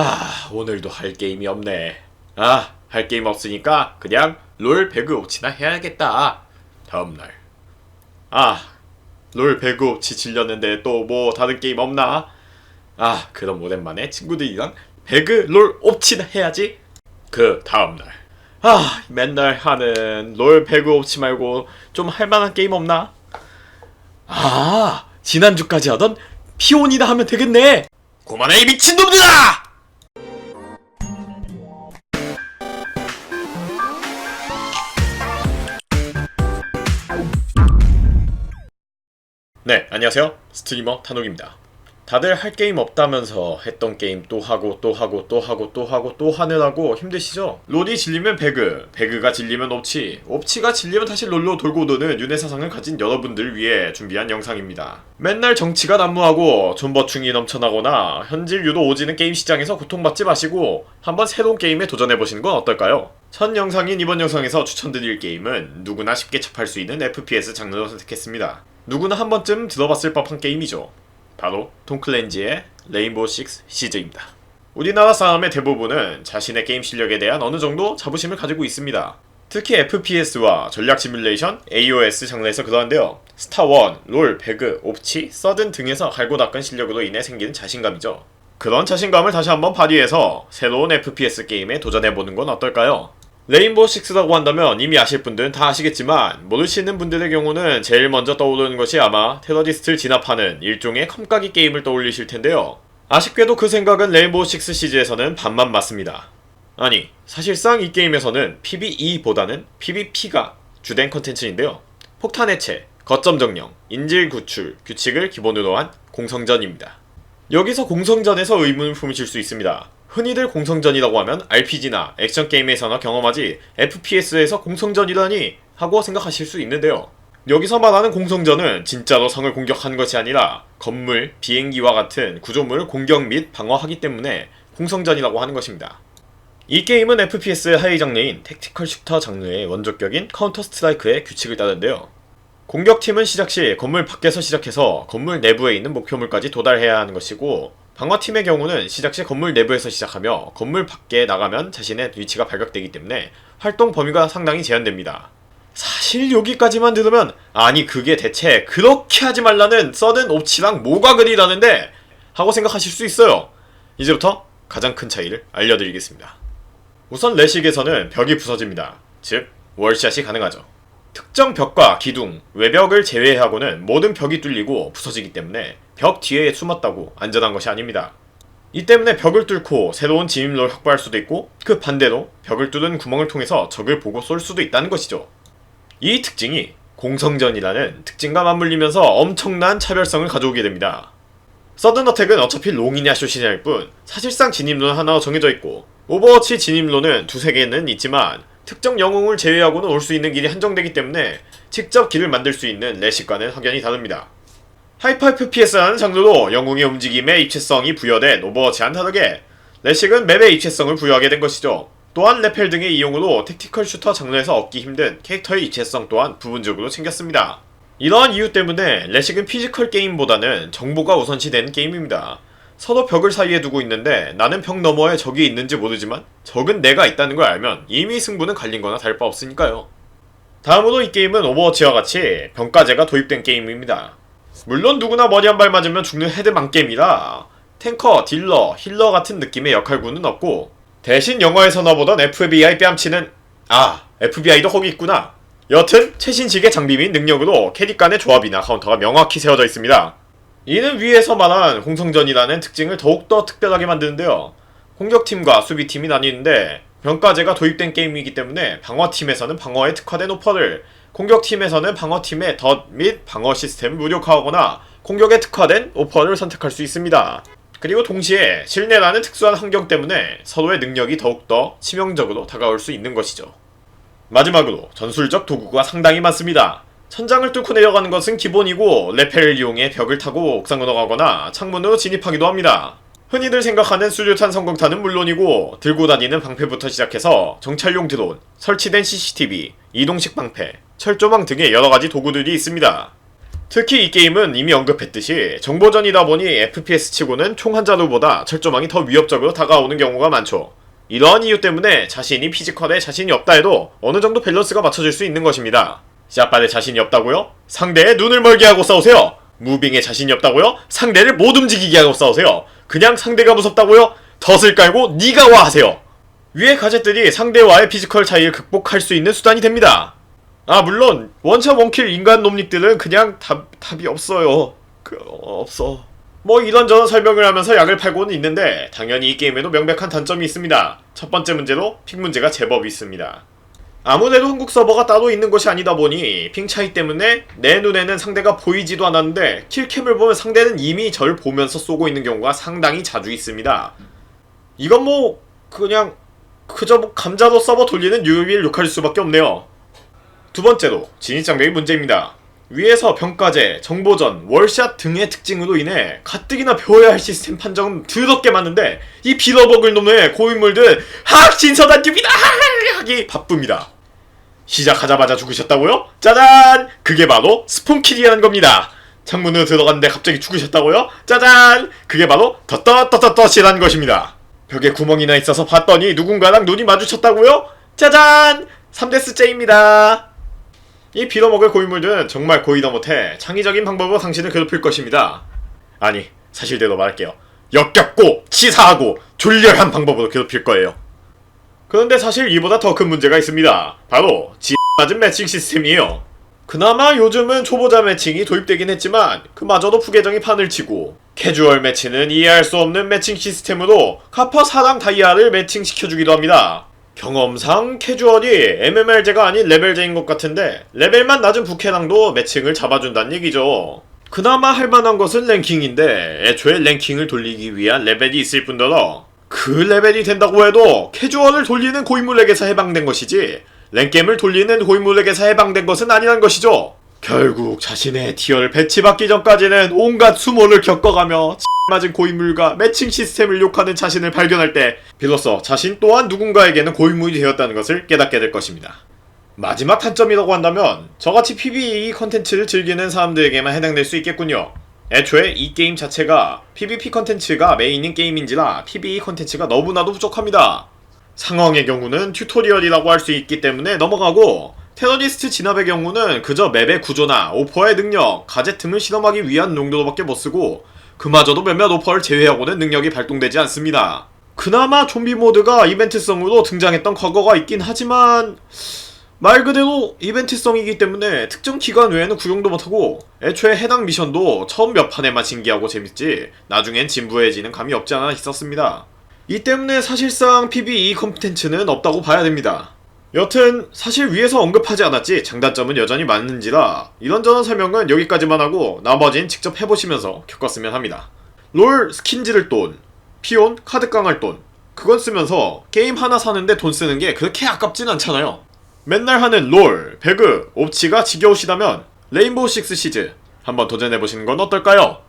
아, 오늘도 할 게임이 없네. 아, 할 게임 없으니까 그냥 롤 배그 옵치나 해야겠다. 다음날. 아, 롤 배그 옵치 질렸는데 또 뭐 다른 게임 없나? 아, 그럼 오랜만에 친구들이랑 배그 롤 옵치나 해야지. 그 다음날. 아, 맨날 하는 롤 배그 옵치 말고 좀 할만한 게임 없나? 아, 지난주까지 하던 피온이다 하면 되겠네. 그만해 이 미친놈들아! 네, 안녕하세요. 스트리머 탄옥입니다. 다들 할 게임 없다면서 했던 게임 또 하고 또 하고 또 하고 또 하고 또 하느라고 힘드시죠? 롤이 질리면 배그, 배그가 질리면 옵치, 옵치가 질리면 다시 롤로 돌고 도는 윤회 사상을 가진 여러분들 위해 준비한 영상입니다. 맨날 정치가 난무하고 존버충이 넘쳐나거나 현질 유도 오지는 게임 시장에서 고통받지 마시고 한번 새로운 게임에 도전해보시는 건 어떨까요? 첫 영상인 이번 영상에서 추천드릴 게임은 누구나 쉽게 접할 수 있는 FPS 장르로 선택했습니다. 누구나 한 번쯤 들어봤을 법한 게임이죠. 바로 톰클렌지의 레인보우 식스 시즈입니다. 우리나라 사람의 대부분은 자신의 게임 실력에 대한 어느 정도 자부심을 가지고 있습니다. 특히 FPS와 전략 시뮬레이션, AOS 장르에서 그러한데요. 스타1, 롤, 배그, 옵치, 서든 등에서 갈고 닦은 실력으로 인해 생기는 자신감이죠. 그런 자신감을 다시 한번 발휘해서 새로운 FPS 게임에 도전해보는 건 어떨까요? 레인보우 식스라고 한다면 이미 아실 분들은 다 아시겠지만 모르시는 분들의 경우는 제일 먼저 떠오르는 것이 아마 테러리스트를 진압하는 일종의 컴까기 게임을 떠올리실 텐데요. 아쉽게도 그 생각은 레인보우 식스 시즈에서는 반만 맞습니다. 아니, 사실상 이 게임에서는 PVE보다는 PVP가 주된 컨텐츠인데요. 폭탄 해체, 거점 정령, 인질 구출, 규칙을 기본으로 한 공성전입니다. 여기서 공성전에서 의문을 품으실 수 있습니다. 흔히들 공성전이라고 하면 RPG나 액션 게임에서나 경험하지 FPS에서 공성전이라니 하고 생각하실 수 있는데요. 여기서 말하는 공성전은 진짜로 성을 공격하는 것이 아니라 건물, 비행기와 같은 구조물을 공격 및 방어하기 때문에 공성전이라고 하는 것입니다. 이 게임은 FPS의 하위 장르인 택티컬 슈터 장르의 원조격인 카운터 스트라이크의 규칙을 따르는데요. 공격팀은 시작 시 건물 밖에서 시작해서 건물 내부에 있는 목표물까지 도달해야 하는 것이고 방어팀의 경우는 시작 시 건물 내부에서 시작하며 건물 밖에 나가면 자신의 위치가 발각되기 때문에 활동 범위가 상당히 제한됩니다. 사실 여기까지만 들으면 아니 그게 대체 그렇게 하지 말라는 써든 옵치랑 뭐가 그리라는데 하고 생각하실 수 있어요. 이제부터 가장 큰 차이를 알려드리겠습니다. 우선 레식에서는 벽이 부서집니다. 즉 월샷이 가능하죠. 특정 벽과 기둥, 외벽을 제외하고는 모든 벽이 뚫리고 부서지기 때문에 벽 뒤에 숨었다고 안전한 것이 아닙니다. 이 때문에 벽을 뚫고 새로운 진입로를 확보할 수도 있고 그 반대로 벽을 뚫은 구멍을 통해서 적을 보고 쏠 수도 있다는 것이죠. 이 특징이 공성전이라는 특징과 맞물리면서 엄청난 차별성을 가져오게 됩니다. 서든 어택은 어차피 롱이냐 숏이냐일 뿐 사실상 진입로는 하나 정해져 있고 오버워치 진입로는 두세 개는 있지만 특정 영웅을 제외하고는 올 수 있는 길이 한정되기 때문에 직접 길을 만들 수 있는 레식과는 확연히 다릅니다. 하이퍼 FPS라는 장르로 영웅의 움직임에 입체성이 부여된 오버워치와는 다르게 레식은 맵의 입체성을 부여하게 된 것이죠. 또한 레펠 등의 이용으로 택티컬 슈터 장르에서 얻기 힘든 캐릭터의 입체성 또한 부분적으로 챙겼습니다. 이러한 이유 때문에 레식은 피지컬 게임보다는 정보가 우선시되는 게임입니다. 서로 벽을 사이에 두고 있는데 나는 벽 너머에 적이 있는지 모르지만 적은 내가 있다는 걸 알면 이미 승부는 갈린 거나 다를 바 없으니까요. 다음으로 이 게임은 오버워치와 같이 병가제가 도입된 게임입니다. 물론 누구나 머리 한 발 맞으면 죽는 헤드 만게임이라 탱커, 딜러, 힐러 같은 느낌의 역할군은 없고 대신 영화에서 나보던 FBI 뺨치는 아 FBI도 거기 있구나 여튼 최신식의 장비 및 능력으로 캐릭 간의 조합이나 카운터가 명확히 세워져 있습니다. 이는 위에서 말한 공성전이라는 특징을 더욱더 특별하게 만드는데요. 공격팀과 수비팀이 나뉘는데 병가제가 도입된 게임이기 때문에 방어팀에서는 방어에 특화된 오퍼를 공격팀에서는 방어팀의 덧및 방어 시스템을 무력화하거나 공격에 특화된 오퍼를 선택할 수 있습니다. 그리고 동시에 실내라는 특수한 환경 때문에 서로의 능력이 더욱더 치명적으로 다가올 수 있는 것이죠. 마지막으로 전술적 도구가 상당히 많습니다. 천장을 뚫고 내려가는 것은 기본이고 레펠을 이용해 벽을 타고 옥상으로 가거나 창문으로 진입하기도 합니다. 흔히들 생각하는 수류탄 성공탄은 물론이고 들고 다니는 방패부터 시작해서 정찰용 드론, 설치된 CCTV, 이동식 방패, 철조망 등의 여러가지 도구들이 있습니다. 특히 이 게임은 이미 언급했듯이 정보전이다 보니 FPS 치고는 총한 자루보다 철조망이 더 위협적으로 다가오는 경우가 많죠. 이러한 이유 때문에 자신이 피지컬에 자신이 없다 해도 어느 정도 밸런스가 맞춰질 수 있는 것입니다. 샷발에 자신이 없다고요? 상대의 눈을 멀게 하고 싸우세요. 무빙에 자신이 없다고요? 상대를 못 움직이게 하고 싸우세요. 그냥 상대가 무섭다고요? 덫을 깔고 니가 와 하세요. 위의 가젯들이 상대와의 피지컬 차이를 극복할 수 있는 수단이 됩니다. 아 물론 원샷 원킬 인간 놈닉들은 그냥 답, 답이 없어요. 그 어, 없어. 뭐 이런저런 설명을 하면서 약을 팔고는 있는데 당연히 이 게임에도 명백한 단점이 있습니다. 첫 번째 문제로 픽 문제가 제법 있습니다. 아무래도 한국 서버가 따로 있는 것이 아니다 보니 핑 차이 때문에 내 눈에는 상대가 보이지도 않았는데 킬캠을 보면 상대는 이미 절 보면서 쏘고 있는 경우가 상당히 자주 있습니다. 이건 뭐 그냥 그저 뭐 감자로 서버 돌리는 유일 욕할 수밖에 없네요. 두 번째로 진입장벽이 문제입니다. 위에서 평가제, 정보전, 월샷 등의 특징으로 인해 가뜩이나 배워야 할 시스템 판정은 더럽게 많은데 이 빌어먹을 놈의 고인물들 학 진서단집이다 하기 바쁩니다. 시작하자마자 죽으셨다고요? 짜잔! 그게 바로 스폰킬이라는 겁니다. 창문으로 들어갔는데 갑자기 죽으셨다고요? 짜잔! 그게 바로 덧덧덧덧덧이라는 것입니다. 벽에 구멍이나 있어서 봤더니 누군가랑 눈이 마주쳤다고요? 짜잔! 3데스째입니다. 이 빌어먹을 고인물들은 정말 고의다 못해 창의적인 방법으로 당신을 괴롭힐 것입니다. 아니, 사실대로 말할게요. 역겹고 치사하고 졸렬한 방법으로 괴롭힐 거예요. 그런데 사실 이보다 더 큰 문제가 있습니다. 바로 지 맞은 매칭 시스템이에요. 그나마 요즘은 초보자 매칭이 도입되긴 했지만 그마저도 부계정이 판을 치고 캐주얼 매치는 이해할 수 없는 매칭 시스템으로 카퍼 사랑 다이아를 매칭시켜주기도 합니다. 경험상 캐주얼이 MMR제가 아닌 레벨제인 것 같은데 레벨만 낮은 부캐랑도 매칭을 잡아준다는 얘기죠. 그나마 할만한 것은 랭킹인데 애초에 랭킹을 돌리기 위한 레벨이 있을 뿐더러 그 레벨이 된다고 해도 캐주얼을 돌리는 고인물에게서 해방된 것이지 랭겜을 돌리는 고인물에게서 해방된 것은 아니란 것이죠. 결국 자신의 티어를 배치받기 전까지는 온갖 수모를 겪어가며 맞은 고인물과 매칭 시스템을 욕하는 자신을 발견할 때 비로소 자신 또한 누군가에게는 고인물이 되었다는 것을 깨닫게 될 것입니다. 마지막 단점이라고 한다면 저같이 PVE 컨텐츠를 즐기는 사람들에게만 해당될 수 있겠군요. 애초에 이 게임 자체가 PVP 컨텐츠가 메인인 게임인지라 PVE 컨텐츠가 너무나도 부족합니다. 상황의 경우는 튜토리얼이라고 할 수 있기 때문에 넘어가고 테러리스트 진압의 경우는 그저 맵의 구조나 오퍼의 능력, 가젯 등을 실험하기 위한 용도로밖에 못 쓰고 그마저도 몇몇 오퍼를 제외하고는 능력이 발동되지 않습니다. 그나마 좀비 모드가 이벤트성으로 등장했던 과거가 있긴 하지만 말 그대로 이벤트성이기 때문에 특정 기간 외에는 구경도 못하고 애초에 해당 미션도 처음 몇 판에만 신기하고 재밌지 나중엔 진부해지는 감이 없지 않아 있었습니다. 이 때문에 사실상 PVE 콘텐츠는 없다고 봐야 됩니다. 여튼 사실 위에서 언급하지 않았지 장단점은 여전히 많은지라 이런저런 설명은 여기까지만 하고 나머진 직접 해보시면서 겪었으면 합니다. 롤 스킨 지를 돈, 피온 카드 깡할 돈 그건 쓰면서 게임 하나 사는데 돈 쓰는 게 그렇게 아깝진 않잖아요. 맨날 하는 롤, 배그, 옵치가 지겨우시다면 레인보우 식스 시즈 한번 도전해보시는 건 어떨까요?